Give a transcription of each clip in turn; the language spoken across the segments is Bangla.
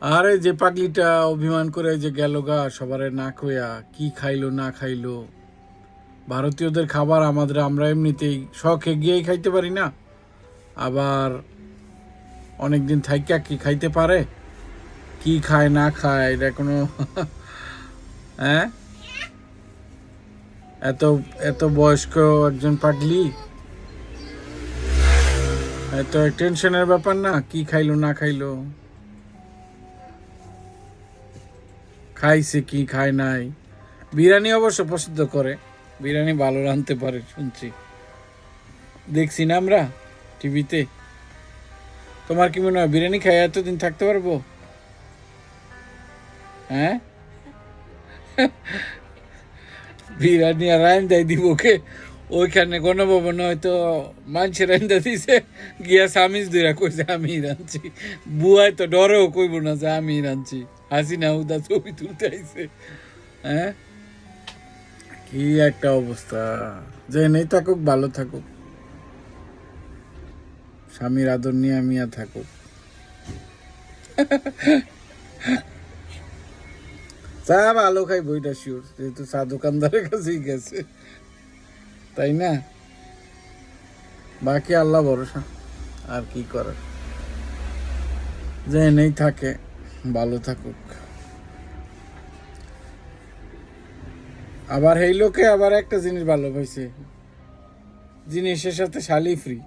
আরে যে পাগলিটা অভিমান করে যে গেল গা, সবারে না কইয়া কি খাইলো, না খাইলো। ভারতীয়দের খাবার আমাদের, আমরা এমনিতেই শখে গিয়েই খাইতে পারি না। আবার অনেকদিন থাইকা কি খাইতে পারে? কি খায়, না খায়, এটা কোনো হ্যাঁ? এত এত বয়স্ক একজন পাগলি? এত টেনশনের ব্যাপার না, কি খাইলো, না খাইলো। খাইছে কি খায় নাই। বিরিয়ানি অবশ্য পছন্দ করে। বিরিয়ানি ভালো রাঁধতে পারে, শুনছি। দেখছি না আমরা টিভিতে। তোমার কি মনে হয় বিরিয়ানি খাই এতদিন থাকতে পারব? হ্যাঁ? বিরিয়ানি আর রাইন দেয় দিব ওকে ওইখানে কোনো ভবন হয়তো মানুষের রাইন্দা দিছে। গিয়া স্বামীজ দুইরা কইছে, আমি রাঁধছি। বুয়াই তো ডরেও কইব না যে, আমি রাঁধছি। হাসিনা উদা ছবি তুলতে আইছে। হ্যাঁ? কি একটা অবস্থা। যে নেই থাকুক, ভালো থাকুক। স্বামীর আদর নিয়ে আর থাকুক। চা ভালো খাই বইটা শিওর যেহেতু চা দোকানদারের কাছেই গেছে। তাই না? বাকি আল্লাহ ভরসা, আর কি করার? যে নেই থাকে, ভালো থাকুক। আবার এই লোকে আবার একটা জিনিস ভালো পাইছে। জিনিসের সাথে শালি ফ্রি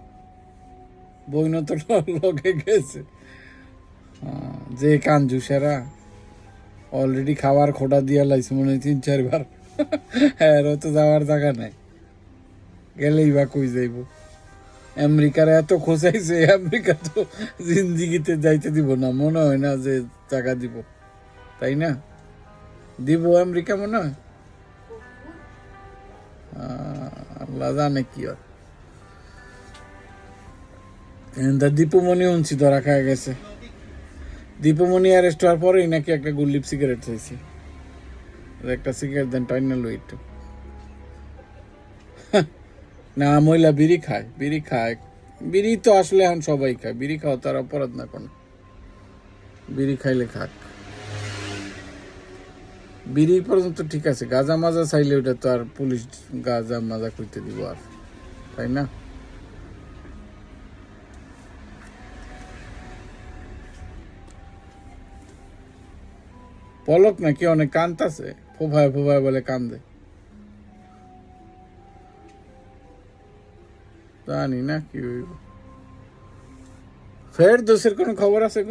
বইন তো লোকে গেছে। যে কাঞ্জুসেরা অলরেডি খাবার খোটা দিয়া লাইছে মনে হয় তিন চারবার। হ্যাঁ তো যাওয়ার জায়গা নাই। গেলেই বা কই যাইব? আমেরিকার এত খোঁজাইছে, আমেরিকা তো জিন্দিগিতে যাইতে দিব না। মনে হয় না যে টাকা দিব। তাই না? দিব আমেরিকা মনে হয়? আল্লাহ জানে কি হয়। দীপুমণি উনছি ধরা খায় গেছে। দীপুমণি অ্যারেস্ট হওয়ার পরেই নাকি একটা গুল্লিপ সিগারেট চাইছি। একটা সিগারেট দেন টাইনাল একটু না, মহিলা বিড়ি খায় বিড়ি খায়। বিড়ি তো আসলে এখন সবাই খায়। বিড়ি খাওয়া তার অপরাধ না কোনো। বিড়ি খাইলে খাক। বিড়ি পর্যন্ত ঠিক আছে। গাজা মাজা চাইলে ওটা তো আর পুলিশ গাজা মাজা করতে দিব আর, তাই না? পলক নাকি অনেক কান্তাছে? ফোভায় ফোভায় বলে কান্দে। না কি হইব। ফের দোষের কোনো খবর আছে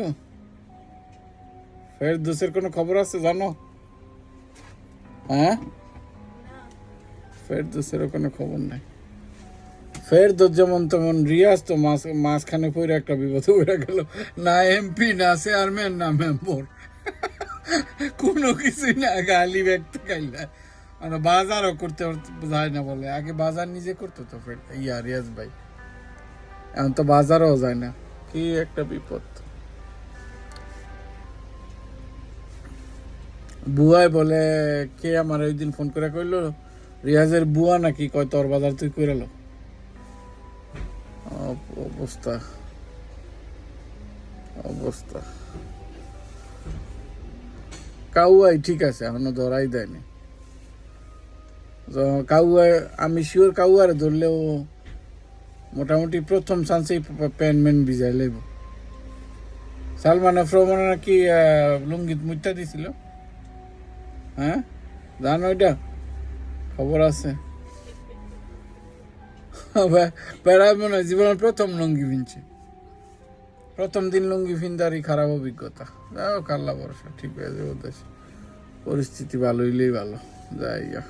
ফের দোষের কোনো খবর আছে জানো? হ্যাঁ? ফের কোনো খবর নাই। ফের দোষ যেমন তেমন রিয়াজ তো মাঝখানে পড়ে একটা বিপদ হয়ে গেল। না এমপি না চেয়ারম্যান না মেম্বর কোনো কিছুই না গালি ব্যক্ত খাইলা। মানে বাজারও করতে যায় না বলে। আগে বাজার নিজে করতো তো ফের ইয়া রিয়াজ ভাই। এখন তো বাজারও যায় না। কি একটা বিপদ। বুয়াই বলে কে আমার ওই দিন ফোন করে কইলো রিয়াজের বুয়া নাকি? কয় তোর বাজার তুই করে লো। অবস্থা। অবস্থা। কাউয়াই ঠিক আছে এখনও ধরাই দেয়নি। তো আমি শিওর কাউয়ারে ধরলেও মোটামুটি প্রথম চান্সেই প্যান ম্যান ভিজাই লাইব। সালমান আফরমান নাকি লুঙ্গিত মুইতা দিছিল। হ্যাঁ? জানো এটা? খবর আছে। বেড়ায় মনে হয় জীবনের প্রথম লুঙ্গি পিনছে প্রথম দিন লুঙ্গি ফিনদারই খারাপ অভিজ্ঞতা। যাও কাল্লা ভরসা, ঠিক হয়ে যাবে ওদের। পরিস্থিতি ভালো হইলেই ভালো। যাই গা